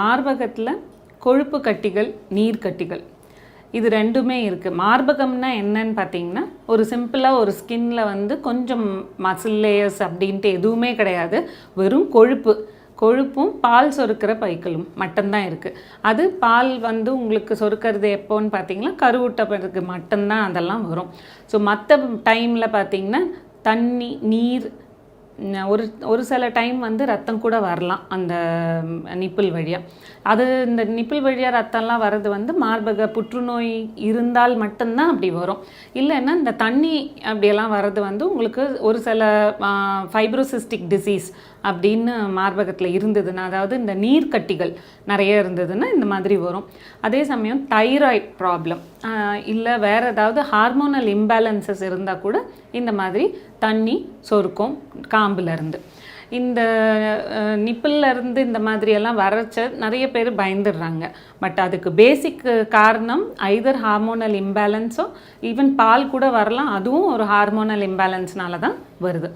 மார்பகத்தில் கொழுப்பு கட்டிகள் நீர் கட்டிகள். இது ரெண்டுமே இருக்குது மார்பகம்னா என்னன்னு பார்த்தீங்கன்னா ஒரு சிம்பிளாக ஒரு ஸ்கின்ல வந்து கொஞ்சம் மசில் லேயர்ஸ் அப்படின்ட்டு எதுவுமே கிடையாது. வெறும் கொழுப்பு. கொழுப்பும் பால் சொருக்கிற பைக்களும் மட்டும்தான் இருக்குது அது பால் வந்து உங்களுக்கு சொருக்கிறது எப்போன்னு பார்த்தீங்கன்னா கருவுட்ட பிறகு மட்டும்தான் அதெல்லாம் வரும். ஸோ மற்ற டைமில் பார்த்தீங்கன்னா தண்ணி நீர் ஒரு ஒரு சில டைம் வந்து ரத்தம் கூட வரலாம் அந்த நிப்பிள் வழியாக அது இந்த நிப்பிள் வழியாக ரத்தம்லாம் வர்றது வந்து மார்பக புற்றுநோய் இருந்தால் மட்டும்தான் அப்படி வரும். இல்லைன்னா இந்த தண்ணி அப்படியெல்லாம் வர்றது வந்து உங்களுக்கு ஒரு சில ஃபைப்ரோசிஸ்டிக் டிசீஸ் அப்படின்னு மார்பகத்தில் இருந்ததுன்னா அதாவது இந்த நீர்க்கட்டிகள் நிறைய இருந்ததுன்னா இந்த மாதிரி வரும். அதே சமயம் தைராய்ட் ப்ராப்ளம் இல்லை வேறு ஏதாவது ஹார்மோனல் இம்பேலன்சஸ் இருந்தால் கூட இந்த மாதிரி தண்ணி சொருக்கும் கா இருந்து இந்த நிப்பிள்ல இருந்து இந்த மாதிரியெல்லாம் வரைச்ச நிறைய பேர் பயந்துடுறாங்க. பட் அதுக்கு பேசிக் காரணம் ஐதர் ஹார்மோனல் இம்பேலன்ஸோ ஈவன் பால் கூட வரலாம். அதுவும் ஒரு ஹார்மோனல் இம்பேலன்ஸ்னால தான் வருது.